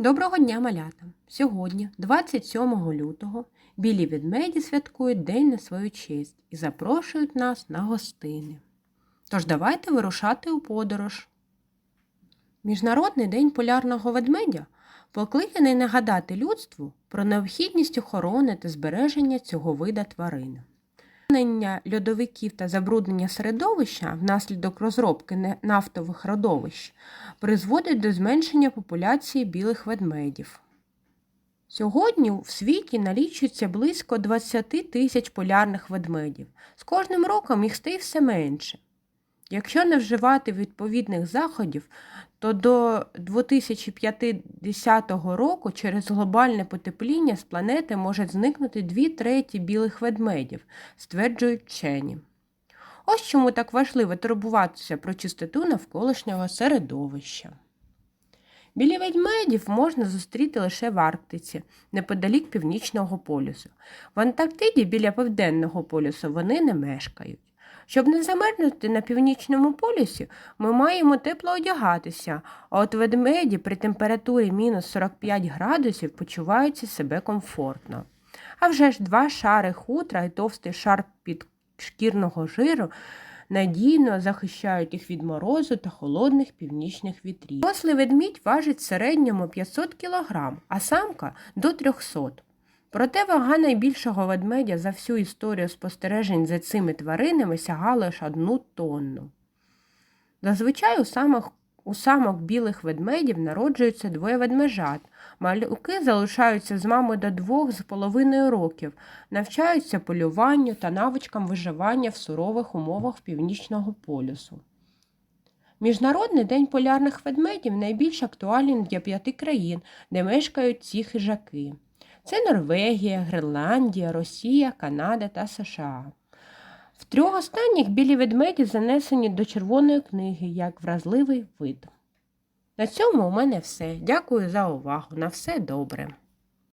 Доброго дня, малята! Сьогодні, 27 лютого, білі ведмеді святкують День на свою честь і запрошують нас на гостини. Тож давайте вирушати у подорож. Міжнародний день полярного ведмедя покликаний нагадати людству про необхідність охорони та збереження цього вида тварин. Зникнення льодовиків та забруднення середовища внаслідок розробки нафтових родовищ призводить до зменшення популяції білих ведмедів. Сьогодні в світі налічується близько 20 тисяч полярних ведмедів. З кожним роком їх стає все менше. Якщо не вживати відповідних заходів, то до 2050 року через глобальне потепління з планети може зникнути дві треті білих ведмедів, стверджують вчені. Ось чому так важливо турбуватися про чистоту навколишнього середовища. Білі ведмедів можна зустріти лише в Арктиці, неподалік Північного полюсу. В Антарктиді біля Південного полюсу вони не мешкають. Щоб не замерзнути на північному полюсі, ми маємо тепло одягатися, а от ведмеді при температурі мінус 45 градусів почуваються себе комфортно. А вже ж два шари хутра і товстий шар підшкірного жиру надійно захищають їх від морозу та холодних північних вітрів. Дорослий ведмідь важить в середньому 500 кг, а самка до 300 Проте вага найбільшого ведмедя за всю історію спостережень за цими тваринами сягала лише одну тонну. Зазвичай у самок, у самок білих ведмедів народжуються двоє ведмежат. Малюки залишаються з мами до двох з половиною років, навчаються полюванню та навичкам виживання в сурових умовах північного полюсу. Міжнародний день полярних ведмедів найбільш актуальний для п'яти країн, де мешкають ці хижаки. Це Норвегія, Гренландія, Росія, Канада та США. В трьох останніх білі ведмеді занесені до Червоної книги як вразливий вид. На цьому у мене все. Дякую за увагу. На все добре.